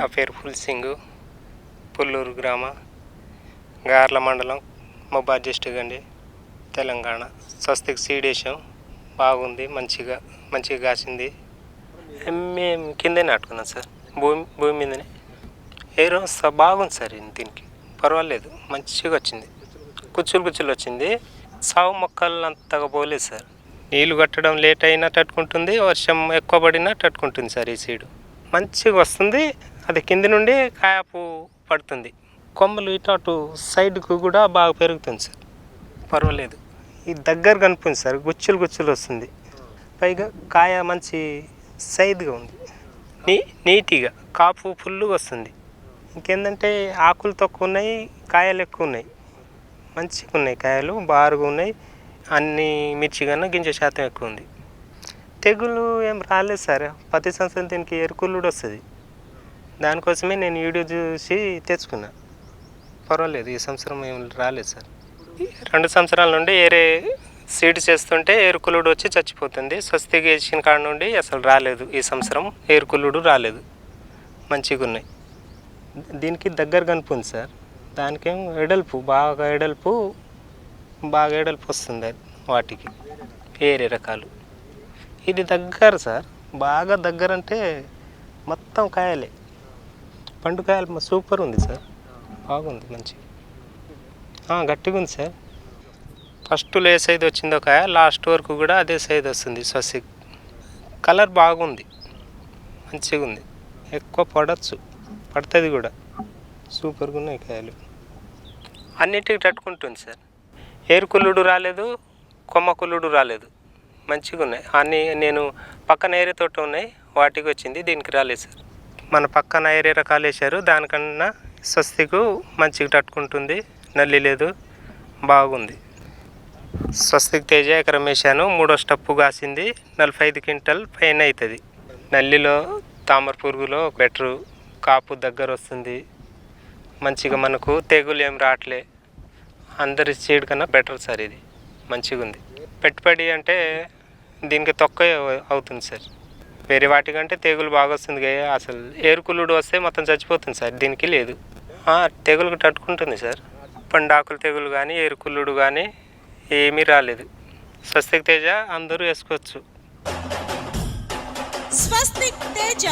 నా పేరు ఫుల్ సింగ్ పుల్లూరు గ్రామ గార్ల మండలం మొబాద్ డిస్టిక్ అండి తెలంగాణ. స్వస్తికి సీడ్ వేసాం బాగుంది మంచిగా మంచిగా కాసింది. మేము కిందే నాటుకున్నాం సార్. భూమి భూమి మీదనే. ఏరో సార్ బాగుంది సార్ దీనికి. పర్వాలేదు మంచిగా వచ్చింది. కుచ్చులు కుచ్చులు వచ్చింది. సాగు మొక్కలు అంతగా పోలేదు సార్. నీళ్ళు కట్టడం లేట్ అయినా తట్టుకుంటుంది వర్షం ఎక్కువ పడినా తట్టుకుంటుంది సార్ ఈ సీడు. మంచిగా వస్తుంది అది కింది నుండి కాయపు పడుతుంది. కొమ్మలు ఇటు అటు సైడ్కు కూడా బాగా పెరుగుతుంది సార్. పర్వాలేదు. ఈ దగ్గర కనిపించింది సార్. గుచ్చులు గుచ్చులు వస్తుంది. పైగా కాయ మంచి సైజుగా ఉంది. నీ నీట్గా కాపు ఫుల్గా వస్తుంది. ఇంకేంటంటే ఆకులు తక్కువ ఉన్నాయి కాయలు ఎక్కువ ఉన్నాయి. మంచిగా ఉన్నాయి కాయలు బారుగా ఉన్నాయి. అన్ని మిర్చి కన్నా గింజ శాతం ఎక్కువ ఉంది. తెగులు ఏం రాలేదు సార్. ప్రతి సంవత్సరం దీనికి ఎరుకులు కూడా వస్తుంది. దానికోసమే నేను వీడియో చూసి తెచ్చుకున్నా. పర్వాలేదు ఈ సంవత్సరం ఏం రాలేదు సార్. రెండు సంవత్సరాల నుండి ఏరే సీడ్ చేస్తుంటే ఏరుకులుడు వచ్చి చచ్చిపోతుంది. స్వస్తికి వేసిన కాడ నుండి అసలు రాలేదు. ఈ సంవత్సరం ఏరుకులుడు రాలేదు. మంచిగా ఉన్నాయి. దీనికి దగ్గర కనిపింది సార్. దానికేం ఎడల్పు బాగా ఎడల్పు బాగా ఎడల్పు వస్తుంది వాటికి. వేరే రకాలు. ఇది దగ్గర సార్. బాగా దగ్గర అంటే మొత్తం కాయలే. పండు కాయలు సూపర్ ఉంది సార్. బాగుంది మంచిగా గట్టిగా ఉంది సార్. ఫస్ట్లో ఏ సైజ్ వచ్చిందో కాయ లాస్ట్ వరకు కూడా అదే సైజ్ వస్తుంది స్వస్తి కలర్ బాగుంది. మంచిగా ఉంది. ఎక్కువ పడవచ్చు పడుతుంది కూడా. సూపర్గా ఉన్నాయి కాయలు. అన్నిటికి తట్టుకుంటుంది సార్. ఏరుకుల్లుడు రాలేదు కొమ్మ కుల్లుడు రాలేదు. మంచిగా ఉన్నాయి. అన్నీ నేను పక్కన ఏరే తోట ఉన్నాయి వాటికి వచ్చింది దీనికి రాలేదు సార్. మన పక్కన ఏరే రకాలు వేశారు దానికన్నా స్వస్తికు మంచిగా తట్టుకుంటుంది. నల్లి లేదు బాగుంది. స్వస్తికి తేజ ఎకరం వేసాను మూడో స్టప్పు కాసింది నలభై ఐదు క్వింటల్ పైన అవుతుంది. నల్లిలో తామర పురుగులో బెటరు కాపు దగ్గర వస్తుంది. మంచిగా మనకు తెగులు ఏం రావట్లే. అందరి సీడ్ కన్నా బెటర్ సార్ ఇది. మంచిగా ఉంది పెట్టుబడి అంటే దీనికి తక్కువ అవుతుంది సార్ వేరే వాటికంటే తెగులు బాగా వస్తుంది కదా అసలు ఏరుకులుడు వస్తే మొత్తం చచ్చిపోతుంది సార్ దీనికి లేదు. తెగులు తట్టుకుంటుంది సార్. పండాకులు తెగులు కానీ ఏరుకుల్లుడు కానీ ఏమీ రాలేదు. స్వస్తిక్ తేజ అందరూ వేసుకోవచ్చు. స్వస్తిక్ తేజ